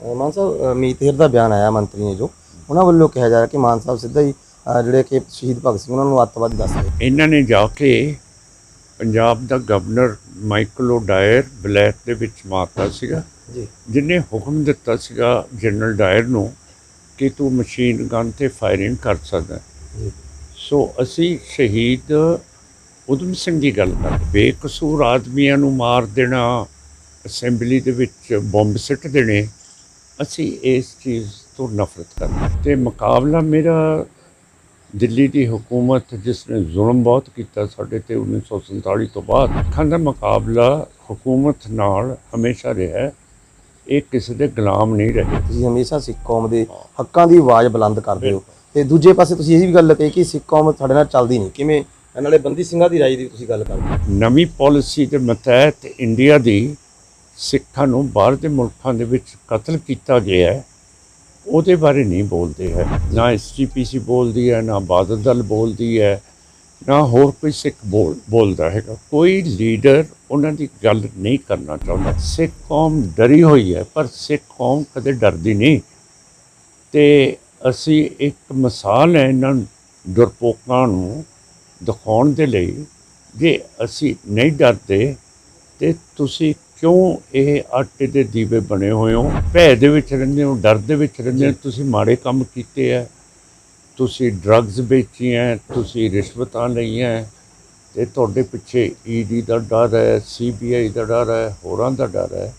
ਮਾਨ ਸਾਹਿਬ ਮੀਤ ਹੇਰ ਦਾ ਬਿਆਨ ਆਇਆ ਮੰਤਰੀ ਨੇ ਜੋ। ਉਹਨਾਂ ਵੱਲੋਂ ਕਿਹਾ ਜਾ ਰਿਹਾ ਕਿ ਮਾਨ ਸਾਹਿਬ ਸਿੱਧਾ ਹੀ ਜਿਹੜੇ ਕਿ ਸ਼ਹੀਦ ਭਗਤ ਸਿੰਘ ਉਹਨਾਂ ਨੂੰ ਅੱਤਵਾਦੀ ਦੱਸ ਰਹੇ ਇਹਨਾਂ ਨੇ ਜਾ ਕੇ ਪੰਜਾਬ ਦਾ ਗਵਰਨਰ ਮਾਈਕਲ ਓਡਾਇਰ ਬਲੈਕ ਦੇ ਵਿੱਚ ਮਾਰਤਾ ਸੀਗਾ। ਜੀ। ਜਿਨੇ ਹੁਕਮ ਦਿੱਤਾ ਸੀਗਾ ਜਨਰਲ ਡਾਇਰ ਨੂੰ ਕਿ ਤੂੰ ਮਸ਼ੀਨ ਗਨ ਤੇ ਫਾਇਰਿੰਗ ਕਰ ਸਕਦਾ। ਹੈ। ਜੀ। ਸੋ ਅਸੀਂ ਸ਼ਹੀਦ ਉਦਮ ਸਿੰਘ ਦੀ ਗੱਲ ਕਰ ਬੇਕਸੂਰ ਆਦਮੀਆਂ ਨੂੰ ਮਾਰ ਦੇਣਾ ਅਸੈਂਬਲੀ ਦੇ ਵਿੱਚ ਬੰਬ ਸਿੱਟ ਦੇਣੇ ਅਸੀਂ ਇਸ ਚੀਜ਼ ਤੋਂ ਨਫ਼ਰਤ ਕਰਦੇ ਤੇ ਮੁਕਾਬਲਾ ਮੇਰਾ ਦਿੱਲੀ ਦੀ ਹਕੂਮਤ ਜਿਸ ਨੇ ਜ਼ੁਲਮ ਬਹੁਤ ਕੀਤਾ ਸਾਡੇ ਤੇ 1947 ਤੋਂ ਬਾਅਦ ਅੱਖਾਂ ਦਾ ਮੁਕਾਬਲਾ ਹਕੂਮਤ ਨਾਲ ਹਮੇਸ਼ਾ ਰਿਹਾ। ਇਹ ਕਿਸੇ ਦੇ ਗੁਲਾਮ ਨਹੀਂ ਰਹੇ। ਤੁਸੀਂ ਹਮੇਸ਼ਾ ਸਿੱਖ ਕੌਮ ਦੇ ਹੱਕਾਂ ਦੀ ਆਵਾਜ਼ ਬੁਲੰਦ ਕਰਦੇ ਹੋ। ਤੇ ਦੂਜੇ ਪਾਸੇ ਤੁਸੀਂ ਇਹ ਵੀ ਗੱਲ ਕਹੀ ਕਿ ਸਿੱਖ ਕੌਮ ਸਾਡੇ ਨਾਲ ਚੱਲਦੀ ਨਹੀਂ। ਕਿਵੇਂ? ਨਾਲੇ ਬੰਦੀ ਸਿੰਘਾਂ ਦੀ ਰਾਜ ਦੀ ਤੁਸੀਂ ਗੱਲ ਕਰਦੇ ਨਵੀਂ ਪਾਲਿਸੀ ਦੇ ਮਤਹਿਤ ਇੰਡੀਆ ਦੀ ਸਿੱਖਾਂ ਨੂੰ ਬਾਹਰ ਦੇ ਮੁਲਕਾਂ ਦੇ ਵਿੱਚ ਕਤਲ ਕੀਤਾ ਗਿਆ ਹੈ, ਉਹਦੇ ਬਾਰੇ ਨਹੀਂ ਬੋਲਦੇ ਹੈ। ਨਾ ਐਸਜੀਪੀਸੀ ਬੋਲਦੀ ਹੈ, ਨਾ ਬਾਦਲ ਦਲ ਬੋਲਦੀ ਹੈ, ਨਾ ਹੋਰ ਕੋਈ ਸਿੱਖ ਬੋਲ, ਬੋਲਦਾ ਹੈਗਾ। ਕੋਈ ਲੀਡਰ ਉਹਨਾਂ ਦੀ ਗੱਲ ਨਹੀਂ ਕਰਨਾ ਚਾਹੁੰਦਾ। ਸਿੱਖ ਕੌਮ ਡਰੀ ਹੋਈ ਹੈ, ਪਰ ਸਿੱਖ ਕੌਮ ਕਦੇ ਡਰਦੀ ਨਹੀਂ। ਤੇ ਅਸੀਂ ਇੱਕ ਮਿਸਾਲ ਹੈ ਇਹਨਾਂ ਡਰਪੋਕਾਂ ਨੂੰ ਦਿਖਾਉਣ ਦੇ ਲਈ, ਜੇ ਅਸੀਂ ਨਹੀਂ ਡਰਦੇ, ਤੇ ਤੁਸੀਂ ਕਿਉਂ ਇਹ ਆਟੇ ਦੇ ਦੀਵੇ ਬਣੇ ਹੋਏ ਹੋ? ਭੈ ਦੇ ਵਿੱਚ ਰਹਿੰਦੇ ਹੋ ਡਰ ਦੇ ਵਿੱਚ ਰਹਿੰਦੇ ਹੋ? ਤੁਸੀਂ ਮਾੜੇ ਕੰਮ ਕੀਤੇ ਆ ਤੁਸੀਂ ਡਰੱਗਸ ਵੇਚੀਆਂ ਤੁਸੀਂ ਰਿਸ਼ਵਤਾਂ ਲਈਆਂ ਤੇ ਤੁਹਾਡੇ ਪਿੱਛੇ ਈਡੀ ਦਾ ਡਰ ਹੈ ਸੀਬੀਆਈ ਦਾ ਡਰ ਹੈ ਹੋਰਾਂ ਦਾ ਡਰ ਹੈ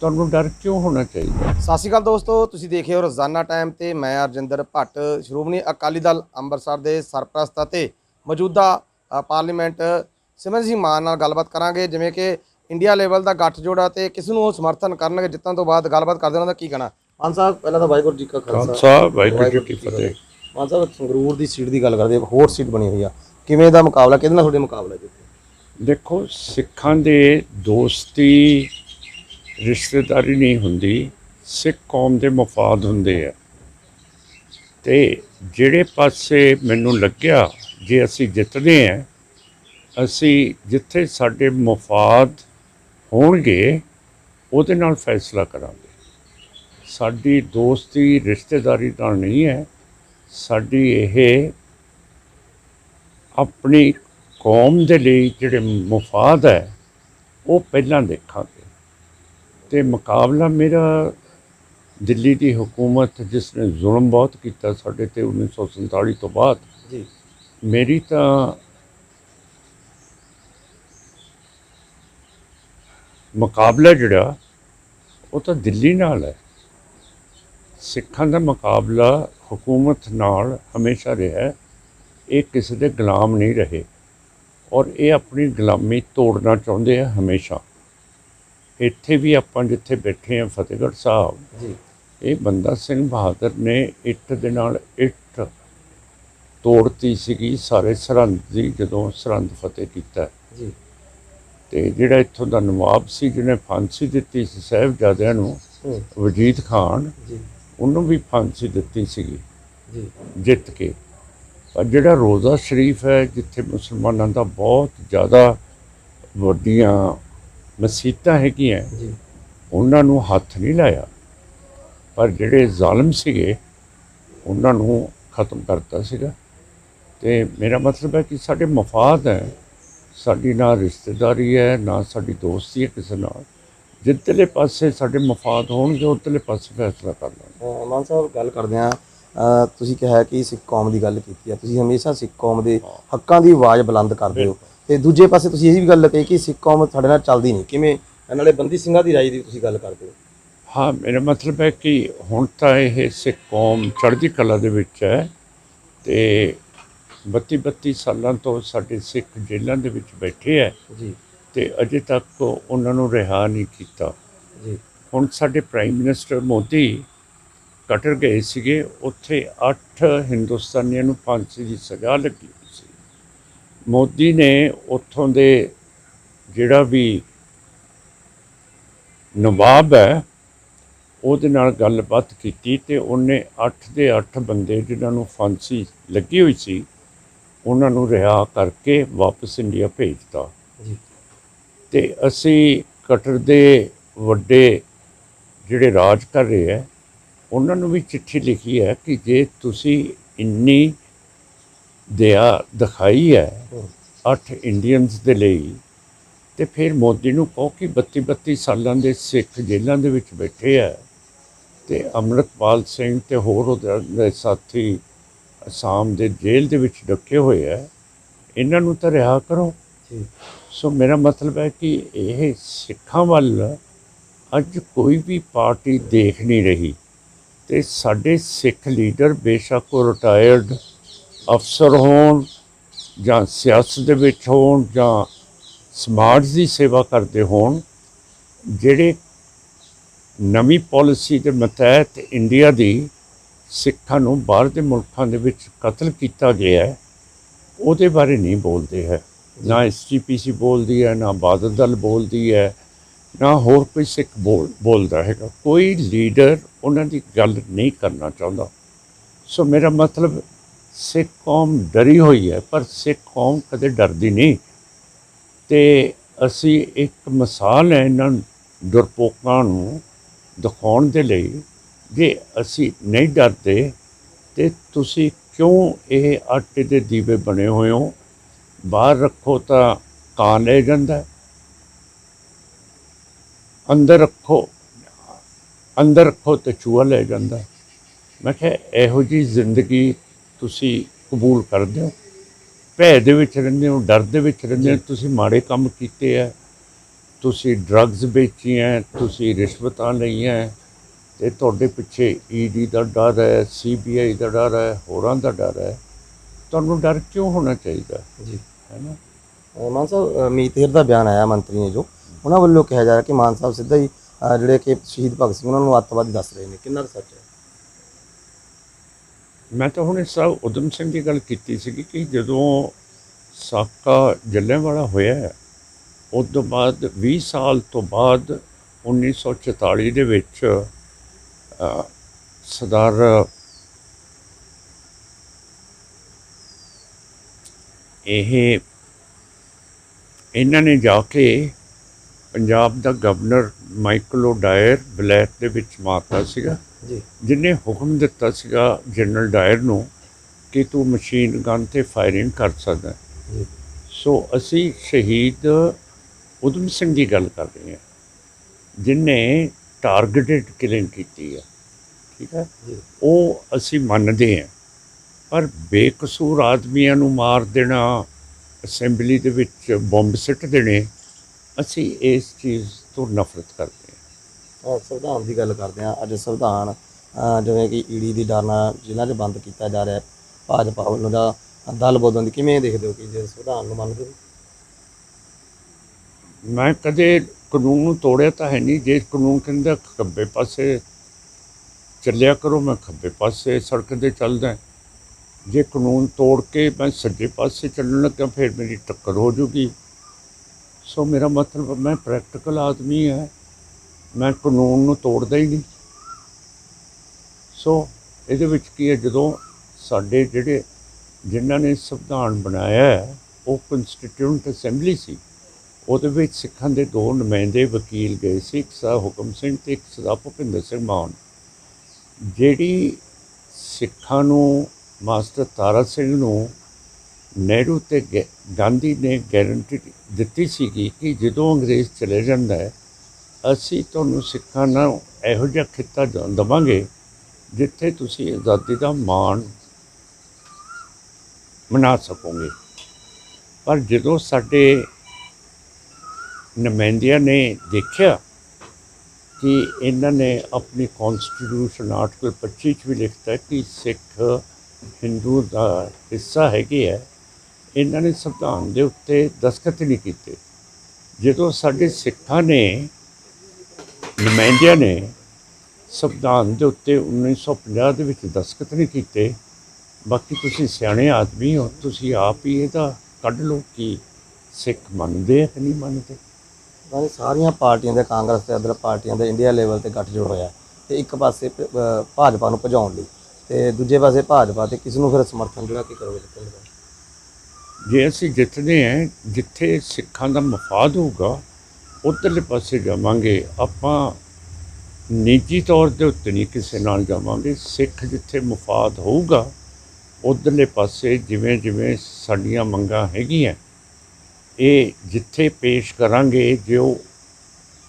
ਤੁਹਾਨੂੰ ਡਰ ਕਿਉਂ ਹੋਣਾ ਚਾਹੀਦਾ? ਸਤਿ ਸ਼੍ਰੀ ਅਕਾਲ ਦੋਸਤੋ ਤੁਸੀਂ ਦੇਖ ਰਹੇ ਹੋ ਰੋਜ਼ਾਨਾ ਟਾਈਮ ਤੇ ਮੈਂ ਅਰਜਿੰਦਰ ਭੱਟ। ਸ਼੍ਰੋਮਣੀ ਅਕਾਲੀ ਦਲ ਅੰਮ੍ਰਿਤਸਰ ਦੇ ਸਰਪ੍ਰਸਤ ਅਤੇ ਮੌਜੂਦਾ ਪਾਰਲੀਮੈਂਟ ਸਿਮਰਨ ਸਿੰਘ ਮਾਨ ਨਾਲ ਗੱਲਬਾਤ ਕਰਾਂਗੇ। ਜਿਵੇਂ ਕਿ ਇੰਡੀਆ ਲੈਵਲ ਦਾ ਗੱਠਜੋੜ ਆ ਤੇ ਕਿਸ ਨੂੰ ਉਹ ਸਮਰਥਨ ਕਰਨਗੇ? ਜਿੱਤਣ ਤੋਂ ਬਾਅਦ ਗੱਲਬਾਤ ਕਰਦੇ ਉਹਨਾਂ ਦਾ ਕੀ ਕਹਿਣਾ? ਮਾਨ ਸਾਹਿਬ ਪਹਿਲਾਂ ਤਾਂ ਵਾਹਿਗੁਰੂ ਜੀ ਕਾ ਖਾਲਸਾ। ਵਾਹਿਗੁਰੂ ਜੀ ਕੀ ਫਤਿਹ। ਮਾਨ ਸਾਹਿਬ ਸੰਗਰੂਰ ਦੀ ਸੀਟ ਦੀ ਗੱਲ ਕਰਦੇ ਹਾਂ, ਹੋਰ ਸੀਟ ਬਣੀ ਹੋਈ ਆ। ਕਿਵੇਂ ਦਾ ਮੁਕਾਬਲਾ ਕਿਹਦੇ ਨਾਲ ਤੁਹਾਡੇ ਮੁਕਾਬਲਾ ਜੀ ਦੇਖੋ ਸਿੱਖਾਂ ਦੇ ਦੋਸਤੀ ਰਿਸ਼ਤੇਦਾਰੀ ਨਹੀਂ ਹੁੰਦੀ ਸਿੱਖ ਕੌਮ ਦੇ ਮਫਾਦ ਹੁੰਦੇ ਆ। ਤੇ ਜਿਹੜੇ ਪਾਸੇ ਮੈਨੂੰ ਲੱਗਿਆ ਜੇ ਅਸੀਂ ਜਿੱਤਦੇ ਆ ਅਸੀਂ ਜਿੱਥੇ ਸਾਡੇ ਮਫਾਦ ਹੋਣਗੇ ਉਹਦੇ ਨਾਲ ਫੈਸਲਾ ਕਰਾਂਗੇ। ਸਾਡੀ ਦੋਸਤੀ ਰਿਸ਼ਤੇਦਾਰੀ ਨਾਲ ਨਹੀਂ ਹੈ ਸਾਡੀ ਇਹ ਆਪਣੀ ਕੌਮ ਦੇ ਲਈ ਜਿਹੜੇ ਮਫਾਦ ਹੈ ਉਹ ਪਹਿਲਾਂ ਦੇਖਾਂਗੇ। ਤੇ ਮੁਕਾਬਲਾ ਮੇਰਾ ਦਿੱਲੀ ਦੀ ਹਕੂਮਤ ਜਿਸ ਨੇ ਜ਼ੁਲਮ ਬਹੁਤ ਕੀਤਾ ਸਾਡੇ ਤੇ 1947 ਤੋਂ ਬਾਅਦ ਜੀ। ਮੇਰੀ ਤਾਂ ਮੁਕਾਬਲਾ ਜਿਹੜਾ ਉਹ ਤਾਂ ਦਿੱਲੀ ਨਾਲ ਹੈ। ਸਿੱਖਾਂ ਦਾ ਮੁਕਾਬਲਾ ਹਕੂਮਤ ਨਾਲ ਹਮੇਸ਼ਾ ਰਿਹਾ ਹੈ। ਇਹ ਕਿਸੇ ਦੇ ਗੁਲਾਮ ਨਹੀਂ ਰਹੇ ਔਰ ਇਹ ਆਪਣੀ ਗੁਲਾਮੀ ਤੋੜਨਾ ਚਾਹੁੰਦੇ ਆ ਹਮੇਸ਼ਾ। ਇੱਥੇ ਵੀ ਆਪਾਂ ਜਿੱਥੇ ਬੈਠੇ ਆ ਫਤਿਹਗੜ੍ਹ ਸਾਹਿਬ ਜੀ। ਇਹ ਬੰਦਾ ਸਿੰਘ ਬਹਾਦਰ ਨੇ ਇੱਟ ਦੇ ਨਾਲ ਇੱਟ ਤੋੜਤੀ ਸੀਗੀ ਸਾਰੇ ਸਰਹੰਦ ਦੀ ਜਦੋਂ ਸਰਹੰਦ ਫਤਿਹ ਕੀਤਾ। ਜੀ। ਤੇ ਜਿਹੜਾ ਇੱਥੋਂ ਦਾ ਨਵਾਬ ਸੀ ਜਿਹਨੇ ਫਾਂਸੀ ਦਿੱਤੀ ਸੀ ਸਾਹਿਬਜ਼ਾਦਿਆਂ ਨੂੰ ਵਜੀਦ ਖਾਨ ਉਹਨੂੰ ਵੀ ਫਾਂਸੀ ਦਿੱਤੀ ਸੀਗੀ। ਜੀ। ਜਿੱਤ ਕੇ। ਪਰ ਜਿਹੜਾ ਰੋਜ਼ਾ ਸ਼ਰੀਫ ਹੈ ਜਿੱਥੇ ਮੁਸਲਮਾਨਾਂ ਦਾ ਬਹੁਤ ਜ਼ਿਆਦਾ ਵੱਡੀਆਂ ਮਸੀਤਾਂ ਹੈਗੀਆਂ ਜੀ। ਉਹਨਾਂ ਨੂੰ ਹੱਥ ਨਹੀਂ ਲਾਇਆ। ਪਰ ਜਿਹੜੇ ਜ਼ਾਲਮ ਸੀਗੇ ਉਹਨਾਂ ਨੂੰ ਖਤਮ ਕਰਤਾ ਸੀਗਾ। ਤੇ ਮੇਰਾ ਮਤਲਬ ਹੈ ਕਿ ਸਾਡੇ ਮਫਾਦ ਹੈ ਸਾਡੀ ਨਾ ਰਿਸ਼ਤੇਦਾਰੀ ਹੈ ਨਾ ਸਾਡੀ ਦੋਸਤੀ ਹੈ ਕਿਸੇ ਨਾਲ। ਜਿੱਧਰਲੇ ਪਾਸੇ ਸਾਡੇ ਮਫਾਦ ਹੋਣਗੇ ਉੱਧਰਲੇ ਪਾਸੇ ਫੈਸਲਾ ਕਰ ਲਾਂਗੇ ਮਾਨ ਸਾਹਿਬ ਗੱਲ ਕਰਦੇ ਆ ਤੁਸੀਂ ਕਿਹਾ ਕਿ ਸਿੱਖ ਕੌਮ ਦੀ ਗੱਲ ਕੀਤੀ ਆ ਤੁਸੀਂ ਹਮੇਸ਼ਾ ਸਿੱਖ ਕੌਮ ਦੇ ਹੱਕਾਂ ਦੀ ਆਵਾਜ਼ ਬੁਲੰਦ ਕਰਦੇ ਹੋ। ਤੇ ਦੂਜੇ ਪਾਸੇ ਤੁਸੀਂ ਇਹ ਵੀ ਗੱਲ ਕਹੀ ਕਿ ਸਿੱਖ ਕੌਮ ਸਾਡੇ ਨਾਲ ਚੱਲਦੀ ਨਹੀਂ। ਕਿਵੇਂ? ਨਾਲੇ ਬੰਦੀ ਸਿੰਘਾਂ ਦੀ ਰਾਜ ਦੀ ਤੁਸੀਂ ਗੱਲ ਕਰਦੇ ਹੋ। ਹਾਂ ਮੇਰਾ ਮਤਲਬ ਹੈ ਕਿ ਹੁਣ ਤਾਂ ਇਹ ਸਿੱਖ ਕੌਮ ਚੜ੍ਹਦੀ ਕਲਾ ਦੇ ਵਿੱਚ ਹੈ ਤੇ 32 32 ਸਾਲਾਂ ਤੋਂ ਸਾਡੇ ਸਿੱਖ ਜੇਲ੍ਹਾਂ ਦੇ ਵਿੱਚ ਬੈਠੇ ਹੈ ਜੀ। ਤੇ ਅਜੇ ਤੱਕ ਉਹਨਾਂ ਨੂੰ ਰਿਹਾ ਨਹੀਂ ਕੀਤਾ। ਜੀ। ਹੁਣ ਸਾਡੇ ਪ੍ਰਾਈਮ ਮਿਨਿਸਟਰ ਮੋਦੀ ਕਟਰ ਗਏ ਸੀਗੇ ਉੱਥੇ 8 ਹਿੰਦੁਸਤਾਨੀਆਂ ਨੂੰ ਫਾਂਸੀ ਦੀ ਸਜ਼ਾ ਲੱਗੀ ਸੀ। ਮੋਦੀ ਨੇ ਉੱਥੋਂ ਦੇ ਜਿਹੜਾ ਵੀ ਨਵਾਬ ਹੈ ਉਹਦੇ ਨਾਲ ਗੱਲਬਾਤ ਕੀਤੀ ਤੇ ਉਹਨੇ 8 ਦੇ 8 ਬੰਦੇ ਜਿਨ੍ਹਾਂ ਨੂੰ ਫਾਂਸੀ ਲੱਗੀ ਹੋਈ ਸੀ ਉਹਨਾਂ ਨੂੰ ਰਿਹਾ ਕਰਕੇ ਵਾਪਸ ਇੰਡੀਆ ਭੇਜਤਾ। ਜੀ। ਤੇ ਅਸੀਂ ਕਟਰ ਦੇ ਵੱਡੇ ਜਿਹੜੇ ਰਾਜ ਕਰ ਰਹੇ ਹੈ ਉਹਨਾਂ ਨੂੰ ਵੀ ਚਿੱਠੀ ਲਿਖੀ ਹੈ ਕਿ ਜੇ ਤੁਸੀਂ ਇੰਨੀ ਦਇਆ ਦਿਖਾਈ ਹੈ ਅੱਠ ਇੰਡੀਅਨਸ ਦੇ ਲਈ ਤੇ ਫਿਰ ਮੋਦੀ ਨੂੰ ਕਹੋ ਕਿ 32 32 ਸਾਲਾਂ ਦੇ ਸਿੱਖ ਜੇਲ੍ਹਾਂ ਦੇ ਵਿੱਚ ਬੈਠੇ ਆ ਤੇ ਅੰਮ੍ਰਿਤਪਾਲ ਸਿੰਘ ਤੇ ਹੋਰ ਉਹਦੇ ਸਾਥੀ ਅਸਾਮ ਦੇ ਜੇਲ੍ਹ ਦੇ ਵਿੱਚ ਡੱਕੇ ਹੋਏ ਆ ਇਹਨਾਂ ਨੂੰ ਤਾਂ ਰਿਹਾ ਕਰੋ। ਜੀ। ਸੋ ਮੇਰਾ ਮਤਲਬ ਹੈ ਕਿ ਇਹ ਸਿੱਖਾਂ ਵੱਲ ਅੱਜ ਕੋਈ ਵੀ ਪਾਰਟੀ ਦੇਖ ਨਹੀਂ ਰਹੀ ਤੇ ਸਾਡੇ ਸਿੱਖ ਲੀਡਰ ਬੇਸ਼ੱਕ ਉਹ ਰਿਟਾਇਰਡ ਅਫਸਰ ਹੋਣ ਜਾਂ ਸਿਆਸਤ ਦੇ ਵਿੱਚ ਹੋਣ ਜਾਂ ਸਮਾਜ ਦੀ ਸੇਵਾ ਕਰਦੇ ਹੋਣ ਜਿਹੜੇ ਨਵੀਂ ਪਾਲਿਸੀ ਦੇ ਮਤਹਿਤ ਇੰਡੀਆ ਦੀ ਸਿੱਖਾਂ ਨੂੰ ਬਾਹਰ ਦੇ ਮੁਲਕਾਂ ਦੇ ਵਿੱਚ ਕਤਲ ਕੀਤਾ ਗਿਆ ਹੈ, ਉਹਦੇ ਬਾਰੇ ਨਹੀਂ ਬੋਲਦੇ ਹੈ। ਨਾ ਐਸਜੀਪੀਸੀ ਬੋਲਦੀ ਹੈ, ਨਾ ਬਾਦਲ ਦਲ ਬੋਲਦੀ ਹੈ, ਨਾ ਹੋਰ ਕੋਈ ਸਿੱਖ ਬੋਲ, ਬੋਲਦਾ ਹੈਗਾ। ਕੋਈ ਲੀਡਰ ਉਹਨਾਂ ਦੀ ਗੱਲ ਨਹੀਂ ਕਰਨਾ ਚਾਹੁੰਦਾ। ਸੋ ਮੇਰਾ ਮਤਲਬ, ਸਿੱਖ ਕੌਮ ਡਰੀ ਹੋਈ ਹੈ, ਪਰ ਸਿੱਖ ਕੌਮ ਕਦੇ ਡਰਦੀ ਨਹੀਂ। ਤੇ ਅਸੀਂ ਇੱਕ ਮਿਸਾਲ ਹੈ ਇਹਨਾਂ ਡਰਪੋਕਾਂ ਨੂੰ ਦਿਖਾਉਣ ਦੇ ਲਈ। ਜੇ ਅਸੀਂ ਨਹੀਂ ਡਰਦੇ ਤੇ ਤੁਸੀਂ ਕਿਉਂ ਇਹ ਆਟੇ ਦੇ ਦੀਵੇ ਬਣੇ ਹੋਏ ਹੋ? ਬਾਹਰ ਰੱਖੋ ਤਾਂ ਕਾਂ ਲੈ ਜਾਂਦਾ। ਅੰਦਰ ਰੱਖੋ। ਅੰਦਰ ਰੱਖੋ ਤੇ ਚੂਹਾ ਲੈ ਜਾਂਦਾ। ਮੈਂ ਕਿਹਾ ਇਹੋ ਜੀ ਜ਼ਿੰਦਗੀ ਤੁਸੀਂ ਕਬੂਲ ਕਰਦੇ ਹੋ? ਭੈ ਦੇ ਵਿੱਚ ਰਹਿੰਦੇ ਹੋ ਡਰ ਦੇ ਵਿੱਚ ਰਹਿੰਦੇ ਹੋ? ਤੁਸੀਂ ਮਾੜੇ ਕੰਮ ਕੀਤੇ ਆ। ਤੁਸੀਂ ਡਰੱਗਸ ਵੇਚੀਆਂ ਤੁਸੀਂ ਰਿਸ਼ਵਤਾਂ ਲਈਆਂ। ਤੇ ਤੁਹਾਡੇ ਪਿੱਛੇ ਈਡੀ ਦਾ ਡਰ ਹੈ ਸੀਬੀਆਈ ਦਾ ਡਰ ਹੈ ਹੋਰਾਂ ਦਾ ਡਰ ਹੈ। ਤੁਹਾਨੂੰ ਡਰ ਕਿਉਂ ਹੋਣਾ ਚਾਹੀਦਾ? ਜੀ। ਹੈ ਨਾ? ਮਾਨ ਸਾਹਿਬ ਮੀਤ ਹੇਰ ਦਾ ਬਿਆਨ ਆਇਆ ਮੰਤਰੀ ਨੇ ਜੋ। ਉਹਨਾਂ ਵੱਲੋਂ ਕਿਹਾ ਜਾ ਰਿਹਾ ਕਿ ਮਾਨ ਸਾਹਿਬ ਸਿੱਧਾ ਹੀ ਜਿਹੜੇ ਕਿ ਸ਼ਹੀਦ ਭਗਤ ਸਿੰਘ ਉਹਨਾਂ ਨੂੰ ਅੱਤਵਾਦੀ ਦੱਸ ਰਹੇ ਨੇ। ਕਿੰਨਾ ਸੱਚ ਹੈ? ਮੈਂ ਤਾਂ ਹੁਣੇ ਸਾਹਿਬ ਉਦਮ ਸਿੰਘ ਦੀ ਗੱਲ ਕੀਤੀ ਸੀ ਕਿ ਜਦੋਂ ਸਾਕਾ ਜੱਲਿਆਂਵਾਲਾ ਹੋਇਆ ਉਸ ਤੋਂ ਬਾਅਦ 20 ਸਾਲ ਤੋਂ ਬਾਅਦ 1944 ਦੇ ਵਿੱਚ ਸਰਦਾਰ ਇਹ ਇਹਨਾਂ ਨੇ ਜਾ ਕੇ ਪੰਜਾਬ ਦਾ ਗਵਰਨਰ ਮਾਈਕਲ ਡਾਇਰ ਬਲੈਕ ਦੇ ਵਿੱਚ ਮਾਰਤਾ ਸੀਗਾ। ਜੀ। ਜਿਨੇ ਹੁਕਮ ਦਿੱਤਾ ਸੀਗਾ ਜਨਰਲ ਡਾਇਰ ਨੂੰ ਕਿ ਤੂੰ ਮਸ਼ੀਨ ਗਨ ਤੇ ਫਾਇਰਿੰਗ ਕਰ ਸਕਦਾ। ਜੀ। ਸੋ ਅਸੀਂ ਸ਼ਹੀਦ ਉਦਮ ਸਿੰਘ ਦੀ ਗੱਲ ਕਰ ਰਹੇ ਹਾਂ। ਜਿਨੇ ਟਾਰਗੇਟਡ ਕਿਲਿੰਗ ਕੀਤੀ ਹੈ। ਠੀਕ ਹੈ? ਉਹ ਅਸੀਂ ਮੰਨਦੇ ਹਾਂ। ਪਰ ਬੇਕਸੂਰ ਆਦਮੀਆਂ ਨੂੰ ਮਾਰ ਦੇਣਾ ਅਸੈਂਬਲੀ ਦੇ ਵਿੱਚ ਬੰਬ ਸਿੱਟ ਦੇਣੇ ਅਸੀਂ ਇਸ ਚੀਜ਼ ਤੋਂ ਨਫ਼ਰਤ ਕਰਦੇ ਹਾਂ। ਅਹ ਸੰਵਿਧਾਨ ਦੀ ਗੱਲ ਕਰਦੇ ਹਾਂ। ਅੱਜ ਸੰਵਿਧਾਨ ਜਿਵੇਂ ਕਿ ਈਡੀ ਦੀ ਡਰ ਨਾਲ ਜ਼ਿਲ੍ਹਾ 'ਚ ਬੰਦ ਕੀਤਾ ਜਾ ਰਿਹਾ ਭਾਜਪਾ ਵੱਲੋਂ ਦਾ ਦਲ ਬਦਲਣ ਦੀ ਕਿਵੇਂ ਦੇਖਦੇ ਹੋ ਕਿ ਜੇ ਸੰਵਿਧਾਨ ਨੂੰ ਮੰਨਦੇ ਹੋ? ਮੈਂ ਕਦੇ ਕਾਨੂੰਨ ਨੂੰ ਤੋੜਿਆ ਤਾਂ ਹੈ ਨਹੀਂ। ਜੇ ਕਾਨੂੰਨ ਕਹਿੰਦਾ ਖੱਬੇ ਪਾਸੇ ਚੱਲਿਆ ਕਰੋ ਮੈਂ ਖੱਬੇ ਪਾਸੇ ਸੜਕ ਤੇ ਚੱਲਦਾ। ਜੇ ਕਾਨੂੰਨ ਤੋੜ ਕੇ ਮੈਂ ਸੱਜੇ ਪਾਸੇ ਚੱਲਣ ਲੱਗਾ ਫਿਰ ਮੇਰੀ ਟੱਕਰ ਹੋ ਜੂਗੀ। ਸੋ ਮੇਰਾ ਮਤਲਬ ਮੈਂ ਪ੍ਰੈਕਟੀਕਲ ਆਦਮੀ ਹੈ। ਮੈਂ ਕਾਨੂੰਨ ਨੂੰ ਤੋੜਦਾ ਹੀ ਨਹੀਂ। ਸੋ ਇਹਦੇ ਵਿੱਚ ਕੀ ਹੈ ਜਦੋਂ ਸਾਡੇ ਜਿਹੜੇ ਜਿਨ੍ਹਾਂ ਨੇ ਸੰਵਿਧਾਨ ਬਣਾਇਆ ਹੈ, ਉਹ ਕਨਸਟੀਟਿਊਂਟ ਅਸੈਂਬਲੀ ਸੀ। ਉਹਦੇ ਵਿੱਚ ਸਿੱਖਾਂ ਦੇ ਦੋ ਨੁਮਾਇੰਦੇ ਵਕੀਲ ਗਏ ਸੀ, ਇੱਕ ਸਾ ਹੁਕਮ ਸਿੰਘ ਤੇ ਇੱਕ ਸਦਾ ਭੁਪਿੰਦਰ ਸਿੰਘ ਮਾਨ। ਜਿਹੜੀ ਸਿੱਖਾਂ ਨੂੰ, ਮਾਸਟਰ ਤਾਰਾ ਸਿੰਘ ਨੂੰ ਨਹਿਰੂ ਤੇ ਗੈ- ਗਾਂਧੀ ਨੇ ਗਾਰੰਟੀ ਦਿੱਤੀ ਸੀਗੀ ਕਿ ਜਦੋਂ ਅੰਗਰੇਜ਼ ਚਲੇ ਜਾਂਦਾ ਹੈ, ਅਸੀਂ ਤੁਹਾਨੂੰ ਸਿੱਖਾਂ ਨਾਲ ਇਹੋ ਜਿਹਾ ਖਿੱਤਾ ਦ- ਦੇਵਾਂਗੇ, ਜਿੱਥੇ ਤੁਸੀਂ ਆਜ਼ਾਦੀ ਦਾ ਮਾਣ ਮਨਾ ਸਕੋਗੇ। ਪਰ ਜਦੋਂ ਸਾਡੇ ਨੁਮਾਇੰਦਿਆਂ ਨੇ ਦੇਖਿਆ ਕਿ ਇਹਨਾਂ ਨੇ ਆਪਣੀ ਕਨਸਟੀਟਿਊਸ਼ਨ ਆਰਟੀਕਲ 25 ਚ ਵੀ ਲਿਖਤਾ ਕਿ ਸਿੱਖ ਹਿੰਦੂ ਦਾ ਹਿੱਸਾ ਹੈਗੇ ਹੈ ਇਹਨਾਂ ਨੇ ਸੰਵਿਧਾਨ ਦੇ ਉੱਤੇ ਦਸਖਤ ਨਹੀਂ ਕੀਤੇ। ਜਦੋਂ ਸਾਡੇ ਸਿੱਖਾਂ ਨੇ ਨੁਮਾਇੰਦਿਆਂ ਨੇ ਸੰਵਿਧਾਨ ਦੇ ਉੱਤੇ 1950 ਦੇ ਵਿੱਚ ਦਸਖਤ ਨਹੀਂ ਕੀਤੇ, ਬਾਕੀ ਤੁਸੀਂ ਸਿਆਣੇ ਆਦਮੀ ਹੋ, ਤੁਸੀਂ ਆਪ ਹੀ ਇਹਦਾ ਕੱਢ ਲਓ ਕਿ ਸਿੱਖ ਮੰਨਦੇ ਹੈ ਕਿ ਨਹੀਂ ਮੰਨਦੇ। ਨਾਲੇ ਸਾਰੀਆਂ ਪਾਰਟੀਆਂ ਦੇ ਕਾਂਗਰਸ ਤੇ ਅਦਰ ਪਾਰਟੀਆਂ ਦੇ ਇੰਡੀਆ ਲੈਵਲ ਤੇ ਗੱਠਜੋੜ ਹੋਇਆ ਤੇ ਇੱਕ ਪਾਸੇ ਭ- ਅਹ, ਭਾਜਪਾ ਨੂੰ ਭਜਾਉਣ ਲਈ ਤੇ ਦੂਜੇ ਪਾਸੇ ਭਾਜਪਾ ਤੇ ਕਿਸ ਨੂੰ ਫਿਰ ਸਮਰਥਨ ਜਿਹੜਾ ਕੀ ਕਰੋਗੇ ਜਿੱਤਣ ਦਾ ਜੇ ਅਸੀਂ ਜਿੱਤਦੇ ਹਾਂ, ਜਿੱਥੇ ਸਿੱਖਾਂ ਦਾ ਮਫਾਦ ਹੋਊਗਾ, ਉਧਰਲੇ ਪਾਸੇ ਜਾਵਾਂਗੇ, ਆਪਾਂ ਨਿੱਜੀ ਤੌਰ ਦੇ ਉੱਤੇ ਨਹੀਂ ਕਿਸੇ ਨਾਲ ਜਾਵਾਂਗੇ, ਸਿੱਖ ਜਿੱਥੇ ਮਫਾਦ ਹੋਊਗਾ, ਉਧਰਲੇ ਪਾਸੇ ਜਿਵੇਂ ਜਿਵੇਂ ਸਾਡੀਆਂ ਮੰਗਾਂ ਹੈਗੀਆਂ ਇਹ ਜਿੱਥੇ ਪੇਸ਼ ਕਰਾਂਗੇ, ਜੋ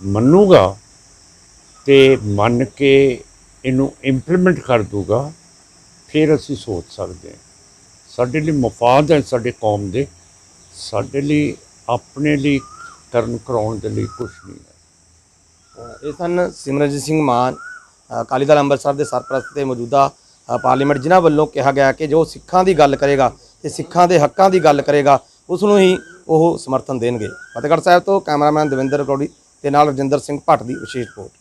ਮੰਨੂਗਾ ਤੇ ਮੰਨ ਕੇ ਇਹਨੂੰ ਇੰਪਲੀਮੈਂਟ ਕਰ ਦੂਗਾ, ਫਿਰ ਅਸੀਂ ਸੋਚ ਸਕਦੇ ਹਾਂ। ਸਾਡੇ ਲਈ ਮਫਾਦ ਹੈ ਸਾਡੇ ਕੌਮ ਦੇ। ਸਾਡੇ ਲਈ, ਆਪਣੇ ਲਈ ਕਰਨ ਕਰਾਉਣ ਦੇ ਲਈ ਕੁਝ ਨਹੀਂ ਹੈ। ਇਹ ਸਨ ਸਿਮਰਨਜੀਤ ਸਿੰਘ ਮਾਨ ਅਕਾਲੀ ਦਲ ਅੰਮ੍ਰਿਤਸਰ ਦੇ ਸਰਪ੍ਰਸਤ ਤੇ ਮੌਜੂਦਾ ਪਾਰਲੀਮੈਂਟ ਜਿਨ੍ਹਾਂ ਵੱਲੋਂ ਕਿਹਾ ਗਿਆ ਕਿ ਜੋ ਸਿੱਖਾਂ ਦੀ ਗੱਲ ਕਰੇਗਾ ਤੇ ਸਿੱਖਾਂ ਦੇ ਹੱਕਾਂ ਦੀ ਗੱਲ ਕਰੇਗਾ ਉਸ ਨੂੰ ਹੀ ਉਹ ਸਮਰਥਨ ਦੇਣਗੇ। ਫਤਿਹਗੜ੍ਹ ਸਾਹਿਬ ਤੋਂ ਕੈਮਰਾਮੈਨ ਦਵਿੰਦਰ ਗੌੜੀ ਤੇ ਨਾਲ ਰਜਿੰਦਰ ਸਿੰਘ ਭੱਟ ਦੀ ਵਿਸ਼ੇਸ਼ ਰਿਪੋਰਟ।